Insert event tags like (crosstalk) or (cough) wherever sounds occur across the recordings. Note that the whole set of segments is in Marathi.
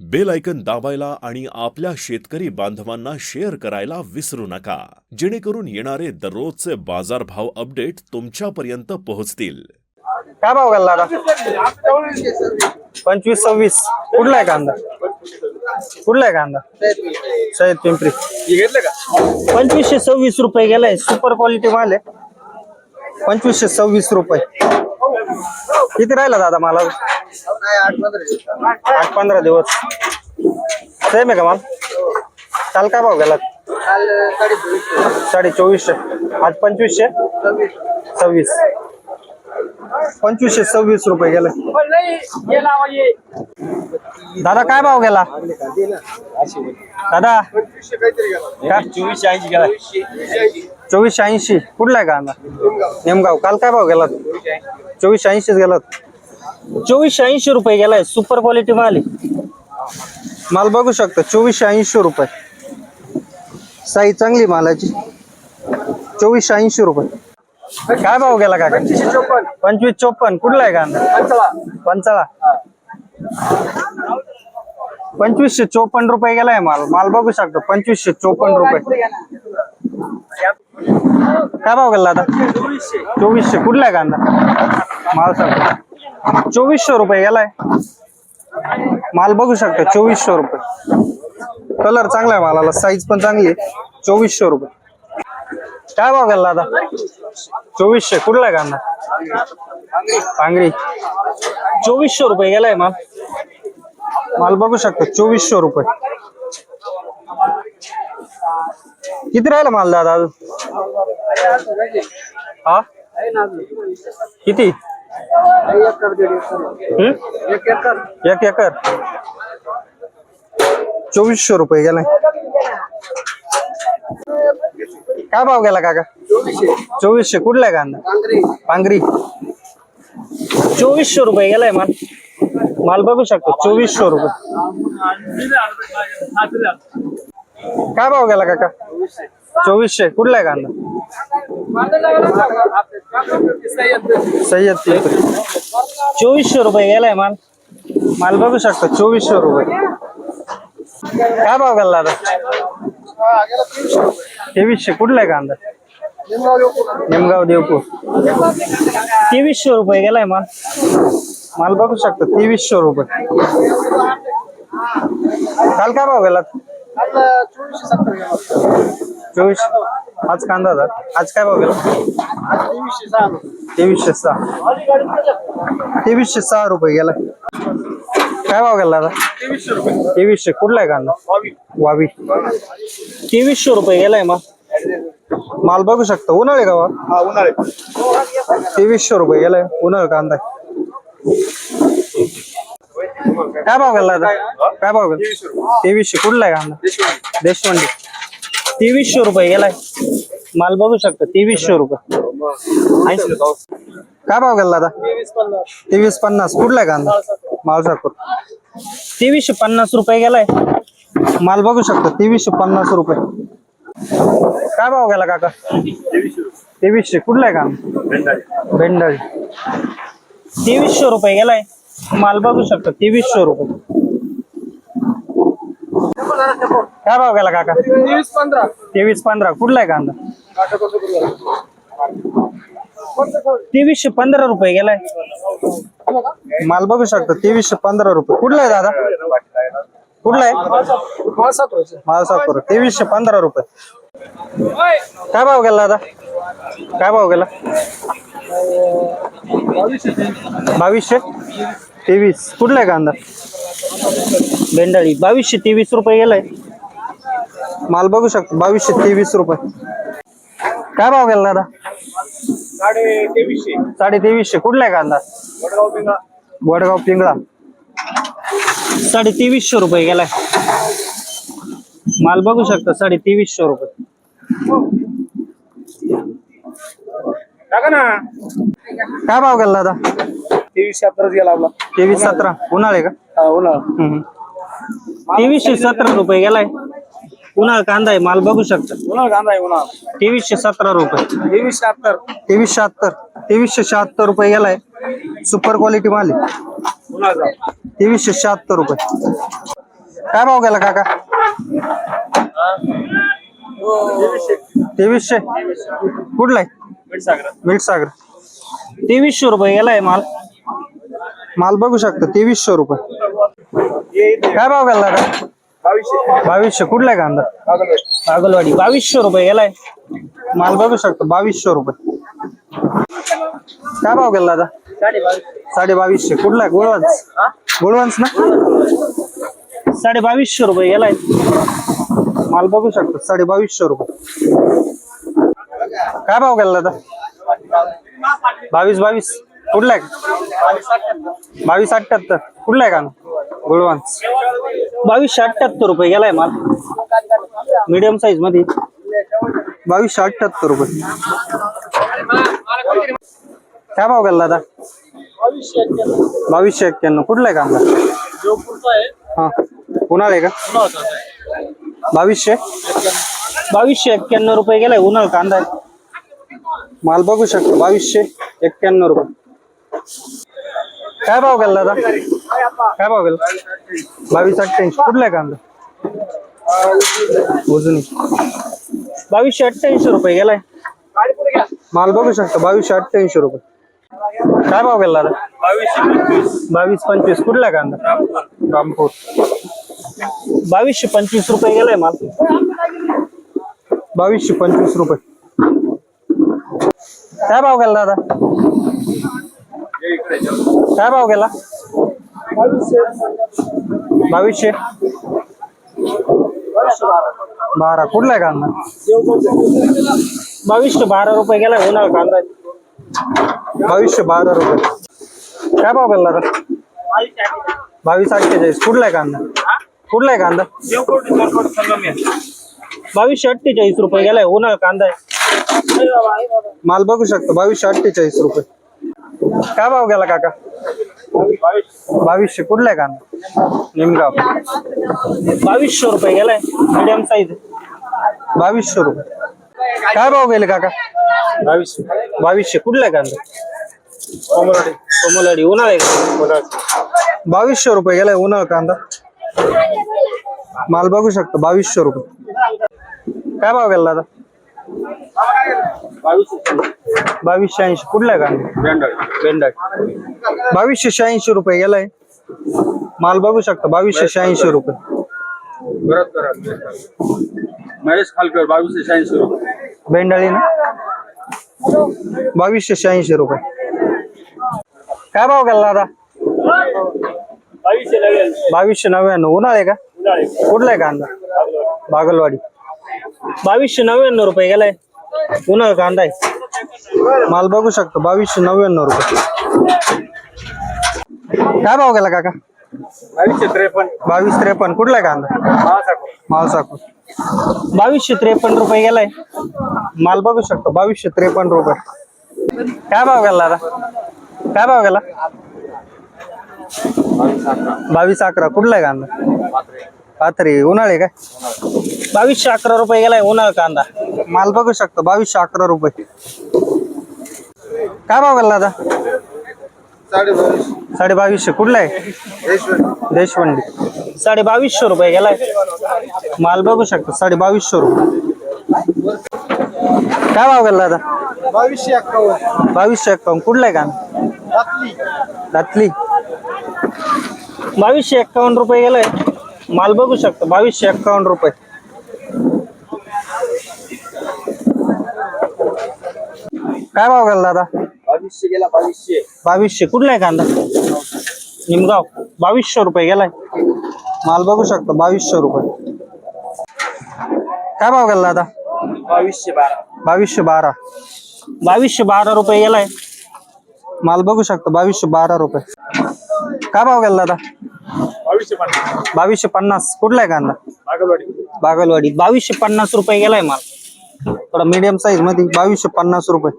बेल ऐकन दाबायला आणि आपल्या शेतकरी बांधवांना शेअर करायला विसरू नका. जेणेकरून येणारे दररोजचे बाजारभाव अपडेट तुमच्यापर्यंत पोहोचतील. काय भाव घालला पंचवीस सव्वीस. कुठला आहे कांदा? कुठला आहे कांदा? सय्यद पिंपरी. घेतलं का पंचवीसशे सव्वीस रुपये गेलाय. सुपर क्वालिटी माल आहे. पंचवीसशे सव्वीस रुपये. किती राहिला दादा मला आठ पंधरा दिवस. सेम आहे का माल काल काय भाव गेला? साडे चोवीसशे आज पंचवीसशे? सव्वीस. पंचवीसशे सव्वीस रुपये गेले. दादा काय भाव गेला? दादा? चोवीसशे ऐंशी गेला चोवीसशे ऐंशी. कुठला आहे का नेमगाव. काल काय भाव गेला? चोवीसशे ऐंशीच गेला चोवीसशे ऐंशी रुपये गेलाय सुपर क्वालिटी माल आहे. माल बघू शकता चोवीसशे ऐंशी रुपये. साई चांगली मालाची. चोवीसशे ऐंशी रुपये. काय भाव गेला काका? पंचवीस चोपन्न. कुठला आहे कांदा? पंचाळा पंचवीसशे चोपन्न रुपये गेलाय माल. माल बघू शकतो पंचवीसशे चोपन्न रुपये. काय भाव गेला आता? चोवीसशे. कुठला आहे कांदा? माल सांग. चोवीसशे रुपये गेलाय. माल बघू शकता चोवीसशे रुपये. कलर चांगला आहे मालाला साईज पण चांगली आहे. चोवीसशे रुपये. काय भाव गेला आता चोवीसशे. कुठला आहे कांदा? पांगरी. चोवीसशे रुपये गेलाय माल. माल बघू शकतो चोवीसशे रुपये. किती राहिला माल दादा अजून? हा? किती? एक एकर. चोवीसशे रुपये गेलाय काय भाव गेला काका? चोवीसशे. कुठला आहे कांदा? पांगरी चोवीसशे रुपये गेलाय माल. माल बघू शकतो. चोवीसशे रुपये. काय भाव गेला काका? चोवीसशे. कुठला आहे कांदा? सय्यद पिंपरी चोवीसशे रुपये गेलाय माल. माल बघू शकता चोवीसशे रुपये. काय भाव गेला आता? तेवीसशे. कुठला आहे कांदा? निमगाव देवपूर. तेवीसशे रुपये गेलाय माल. माल बघू शकता तेवीसशे रुपये. काल काय भाव गेला? चोवीस आज कांदा होता आज काय भाव गेला? तेवीसशे सहा. तेवीसशे सहा रुपये गेला. काय भाव गेला आता तेवीसशे. कुठला आहे कांदा? वावी. तेवीसशे रुपये गेलाय मग. माल बघू शकता. उन्हाळे गावा हा उन्हाळे. तेवीसशे रुपये गेलाय. उन्हाळ कांदा काय भाव गेला आता काय भाव गेला? तेवीसशे कुठला आहे कांदा? देशपांडे तेवीसशे रुपये गेलाय. माल बघू शकता तेवीसशे रुपये. काय भाव गेला आता? तेवीस पन्नास. कुठला आहे कांदा? मावसापूर तेवीसशे पन्नास रुपये गेलाय. माल बघू शकता तेवीसशे पन्नास रुपये. काय भाव गेला काका? तेवीसशे. कुठला आहे कांदा? भेंडाळी. तेवीसशे रुपये गेलाय. माल बघू शकता तेवीसशे रुपये. काय भाव गेला काका? तेवीस पंधरा. तेवीस पंधरा कुठला आहे कांदा? तेवीसशे पंधरा रुपये गेलाय. माल बघू शकता तेवीसशे पंधरा रुपये. कुठला आहे दादा? कुठला आहे? माळसापूर तेवीसशे पंधरा रुपये. काय भाव गेला दादा? काय भाव गेला? बावीसशे? तेवीस. कुठला आहे कांदा? भेंडाळी. बावीसशे तेवीस रुपये गेलाय. माल बघू शकतो. बावीसशे तेवीस रुपये. काय भाव गेला दादा? साडे तेवीसशे. साडे तेवीसशे कुठला आहे कांदा? वडगाव पिंगा वडगाव पिंगळा. साडे तेवीसशे रुपये गेलाय. माल बघू शकता. साडे तेवीसशे रुपये. टाका ना काय भाव गेला दादा? गेला आपला. तेवीस सतरा. उन्हाळे का? हा हम्म. तेवीसशे सतरा रुपये गेलाय. उन्हाळा कांदा आहे माल बघू शकता. उन्हाळा कांदा आहे उन्हाळा. तेवीसशे सतरा रुपये. शहात्तर. तेवीसशे शहात्तर. रुपये गेलाय. सुपर क्वालिटी माल आहे. उन्हाळा तेवीसशे शहात्तर रुपये. काय भाव गेला काका? तेवीसशे कुठला आहे? मिल्क सागर तेवीसशे रुपये गेलाय माल. माल बघू शकता तेवीसशे रुपये. काय भाव गेला का? बावीसशे. कुठला आहे कांदा? कागलवाडी. बावीसशे रुपये गेलाय. माल बघू शकतो बावीसशे रुपये. काय भाव गेला दादा साडे बावीसशे कुठला? आहे गुळवंच गुळवंच ना? साडे बावीसशे रुपये गेलाय. माल बघू शकतो साडे बावीसशे रुपये. काय भाव गेला दादा बावीस बावीस. कुठला आहे? बावीस अठ्ठ्याहत्तर. कुठला आहे का? गुळवंच बावीसशे अठ्ठ्याहत्तर रुपये गेलाय माल. मीडियम साईजमध्ये. बावीसशे अठ्ठ्याहत्तर रुपये. काय भाव गेला दादा? बावीसशे एक्क्याण्णव. कुठला आहे कांदा? हा. उन्हाळे का? बावीसशे? बावीसशे एक्क्याण्णव रुपये गेलाय उन्हाळ कांदा. आहे माल बघू शकतो. बावीसशे एक्क्याण्णव रुपये. काय भाव गेला दादा? काय भाव गेला? बावीस अठ्ठ्याऐंशी. कुठला आहे कांदा? उजनी बावीसशे अठ्ठ्याऐंशी रुपये गेलाय. माल बघू शकता बावीसशे अठ्ठ्याऐंशी रुपये. काय भाव गेला दादा? बावीस पंचवीस. कुठला आहे कांदा? रामपूर. बावीसशे पंचवीस रुपये गेलाय माल. बावीसशे पंचवीस रुपये. काय भाव गेला दादा? काय भाव गेला? बावीसशे. बारा. कुठला आहे कांदा? बावीसशे बारा रुपये गेलाय होणार कांदा. बावीसशे बारा रुपये. काय भाव गेला बावीस अठ्ठेचाळीस. कुठला आहे कांदा? कुठला आहे कांदा? बावीसशे अठ्ठेचाळीस रुपये गेलाय होणार कांदा. माल बघू शकतो. बावीसशे अठ्ठेचाळीस रुपये. काय भाव गेला काका? बावीसशे. कुठला आहे कांदा निमगाव. बावीसशे रुपये गेलाय. मीडियम साईज बावीसशे रुपये. काय भाव गेले काका? बावीसशे. बावीसशे. कुठला आहे कांदा कोमलाडी. कोमलाडी. उन्हाळा आहे का? बावीसशे रुपये गेलाय उन्हाळा कांदा. माल बघू शकतो. बावीसशे रुपये. काय भाव गेला दादा? बावीसशे ऐंशी कुठला आहे कांदा बेंडाळ बावीसशे शहाऐंशी रुपये गेलाय. माल बघू शकतो बावीसशे शहाऐंशी रुपये. महेश खालकर बावीसशे शहाऐंशी रुपये. बेंडाळी ना? बावीसशे शहाऐंशी रुपये. काय भाव गेला दादा? बावीसशे नव्याण्णव. बावीसशे नव्याण्णव. उन्हाळे का? कुठला आहे कांदा? बागलवाडी. बावीसशे नव्याण्णव रुपये गेलाय. उन्हाळा कांदा आहे माल बघू शकतो बावीसशे नव्याण्णव रुपये काय भाव गेला काका बावीसशे त्रेपन्न बावीस त्रेपन्न कुठला आहे कांदा मालसाकूर बावीसशे त्रेपन्न रुपये गेलाय माल बघू शकतो बावीसशे त्रेपन्न रुपये काय भाव गेला दादा काय भाव गेला बावीस अकरा कुठला आहे कांदा पाथरी उन्हाळे काय बावीसशे अकरा रुपये गेलाय उन्हाळा कांदा माल बघू शकतो बावीसशे अकरा रुपये काय भाव गेला दादा साडे बावीसशे कुठला आहे देशवंडी साडे बावीसशे रुपये गेलाय माल बघू शकतो साडे बावीसशे रुपये काय भाव गेला दादा बावीसशे अठ्ठावन्न बावीसशे एक्कावन्न कुठला आहे का दातली बावीसशे एक्कावन्न रुपये गेलाय माल बघू शकतो बावीसशे एक्कावन्न रुपये. काय भाव गेला दादा? बावीसशे गेला बावीसशे. बावीसशे. कुठला आहे कांदा? निमगाव. बावीसशे रुपये गेलाय. माल बघू शकतो बावीसशे रुपये. काय भाव गेला दादा? बावीसशे बारा. बावीसशे बारा. बावीसशे बारा रुपये गेलाय. माल बघू शकतो बावीसशे बारा रुपये. काय भाव गेला दादा? बावीसशे पन्नास. बावीसशे पन्नास. कुठला आहे कांदा? बागलवाडी. बागलवाडी. बावीसशे पन्नास रुपये गेलाय माल. थोडा मीडियम साईजमध्ये बावीसशे पन्नास रुपये.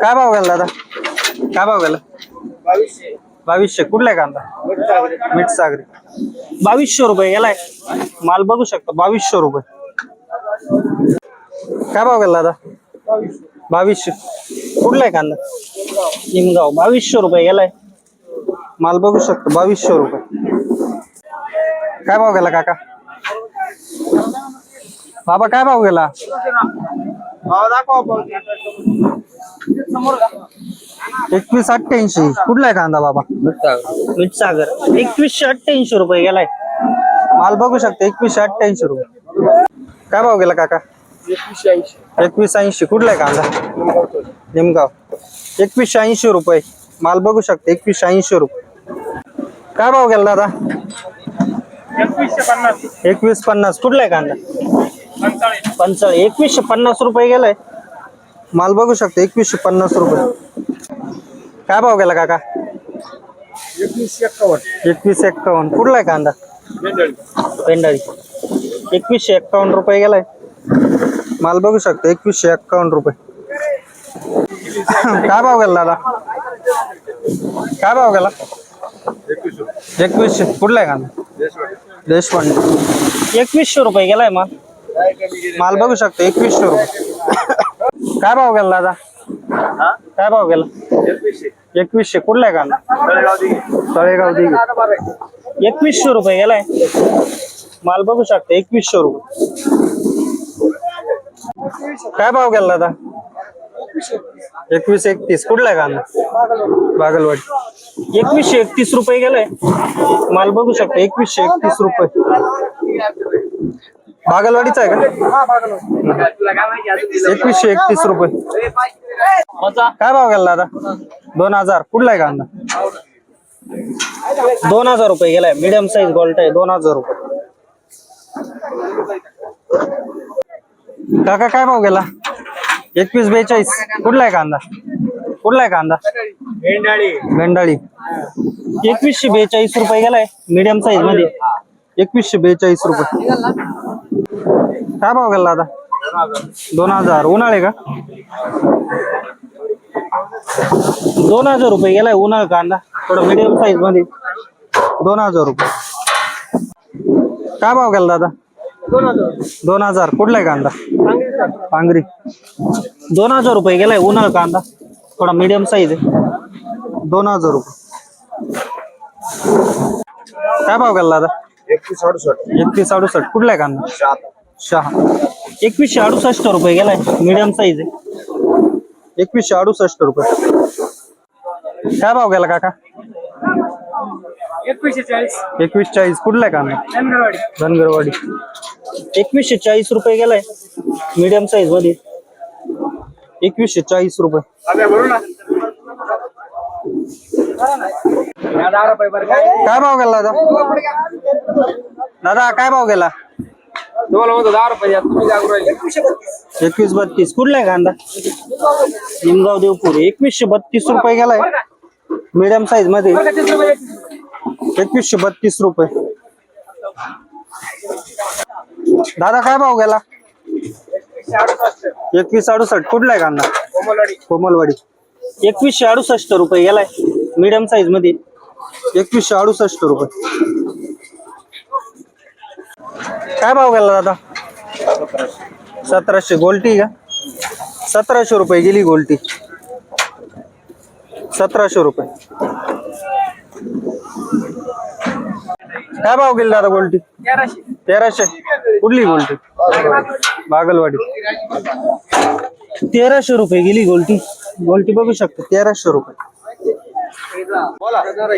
काय भाव गेला दादा? काय भाव गेला? बावीसशे. बावीसशे. कुठला आहे कांदा? मीठ सागरी. बावीसशे रुपये गेलाय. माल बघू शकता. बावीसशे रुपये. काय भाव गेला दादा? बावीसशे. कुठला आहे कांदा? निमगाव. बावीसशे रुपये गेलाय. माल बघू शकतो. बावीसशे रुपये. काय भाव गेला काका? बाबा काय भाव गेला? एकवीस अठ्ठ्याऐंशी. कुठला आहे कांदा बाबा? मिठसागर. एकवीसशे अठ्ठ्याऐंशी रुपये गेलाय. माल बघू शकता. एकवीसशे अठ्ठ्याऐंशी रुपये. काय भाव गेला काका? एकवीसशे ऐंशी. एकवीस ऐंशी. कुठला आहे कांदा? निमगाव. एकवीसशे ऐंशी रुपये. माल बघू शकता एकवीसशे ऐंशी रुपये. काय भाव गेला दादा? एकवीसशे पन्नास. एकवीस पन्नास कुठला आहे कांदा? पंचाळीस. एकवीसशे पन्नास रुपये गेलाय. माल बघू शकता एकवीसशे पन्नास रुपये. काय भाव गेला काका? एकवीसशे एक्कावन्न एकवीस एक्कावन्न कुठला आहे कांदा? पेंडाळी एकवीसशे एक्कावन्न रुपये गेलाय. माल बघू शकता एकवीसशे एक्कावन्न रुपये. (coughs) काय भाव गेला दादा? काय भाव गेला? एकवीसशे. कुठला आहे कांदा? देशपांडे. एकवीसशे रुपये गेलाय माल माल बघू शकता एकवीसशे रुपये. काय भाव गेला दादा? काय भाव गेला? एकवीसशे. कुठला आहे कांदा? तळेगाव दिघे. एकवीसशे रुपये गेलाय माल बघू शकता एकवीसशे रुपये. काय भाव गेला दादा? एकवीस एकतीस. कुठला आहे कांदा बागलवाडी. एकवीसशे एकतीस रुपये गेलाय. माल बघू शकता एकवीसशे एकतीस रुपये. बागलवाडीचा आहे का? एकवीसशे एकतीस रुपये. काय भाव गेला दादा? दोन हजार. कुठला आहे कांदा दोन हजार रुपये गेलाय. मिडियम साईज गोल्ट आहे. दोन हजार रुपये. काका काय भाव गेला? एकवीस बेचाळीस. कुठला आहे कांदा? कुठला आहे कांदा? भेंडाळी. एकवीसशे बेचाळीस रुपये गेलाय मीडियम साईजमध्ये. एकवीसशे बेचाळीस रुपये. काय भाव गेला दादा दोन हजार. उन्हाळे का? दोन हजार रुपये गेलाय उन्हाळ कांदा. थोडं मीडियम साईजमध्ये. दोन हजार रुपये. काय भाव गेला दादा दोन हजार. कुठला आहे कांदा? पांगरी. दोन हजार रुपये गेलाय उन्हाळ कांदा. थोडा मीडियम साईज आहे. दोन हजार रुपये. काय भाव गेला दादा? एकवीस अडुसष्ट. एकतीस अडुसष्ट. कुठला आहे कांदा? शहा. एकवीसशे अडुसष्ट रुपये गेलाय. मीडियम साईज आहे. एकवीसशे अडुसष्ट रुपये. काय भाव गेला काका? एकवीसशे चाळीस. एकवीस चाळीस. कुठला आहे? कांदा धनगरवाडी. धनगरवाडी. एकवीसशे चाळीस रुपये गेलाय. मीडियम साईजमध्ये. एकवीसशे चाळीस रुपये. आम्ही भरू ना. दहा रुपये बरं काय काय भाव गेला दादा? दादा काय भाव गेला? तुम्हाला म्हणतो दहा रुपये द्या, तुम्ही जागरूक राहिले. एकवीस बत्तीस. कुठला आहे कांदा? निमगाव देवपूर. एकवीसशे बत्तीस रुपये गेलाय. मीडियम साईजमध्ये. एकवीसशे बत्तीस रुपये. दादा काय भाव गेला? एकवीस अडुसष्ट. कुठला आहे कांदा? कोमलवाडी. कोमलवाडी एकवीसशे अडुसष्ट रुपये गेलाय. मीडियम साईजमध्ये. एकवीसशे अडुसष्ट रुपये. काय भाव गेला दादा? सतराशे. गोल्टी का? सतराशे रुपये गेली गोल्टी. सतराशे रुपये. काय भाव गेली दादा गोल्टी तेराशे. कुठली गोल्टी बागलवाडी. तेराशे रुपये गेली गोल्टी गोल्टी बघू शकता तेराशे रुपये.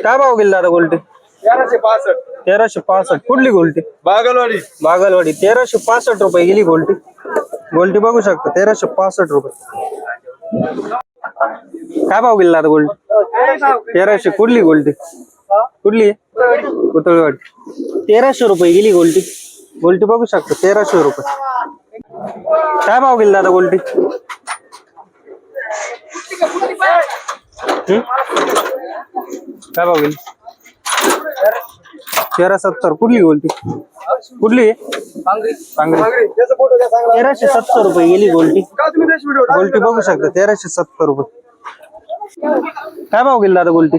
काय भाव गेली दादा गोल्टी तेराशे पासष्ट. तेराशे पासष्ट. कुठली गोल्टी बागलवाडी. बागलवाडी. तेराशे पासष्ट रुपये गेली गोल्टी गोल्टी बघू शकता तेराशे पासष्ट रुपये. काय भाव गेला आता गोल्टी तेराशे. कुठली गोल्टी कुठली? पुतळीवाडी तेराशे रुपये गेली गोल्टी. गोल्टी बघू शकता तेराशे रुपये. काय भाव गेली दादा गोल्टी? काय भाव गेली? तेरा सत्तर. कुठली गोल्टी? कुठली? पांगरी तेराशे सत्तर रुपये गेली गोल्टी. गोल्टी बघू शकता तेराशे सत्तर रुपये. काय भाव गेली दादा गोल्टी?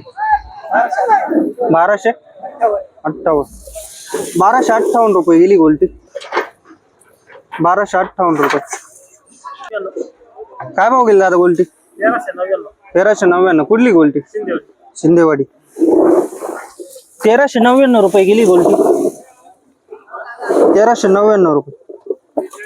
बाराशे? अठ्ठावन्न. बाराशे अठ्ठावन्न रुपये गेली गोल्टी बाराशे अठ्ठावन्न रुपये. काय भाव गेला दादा गोल्टी तेराशे नव्याण्णव. कुठली गोल्टी शिंदेवाडी. तेराशे नव्याण्णव रुपये गेली गोल्टी तेराशे नव्याण्णव रुपये.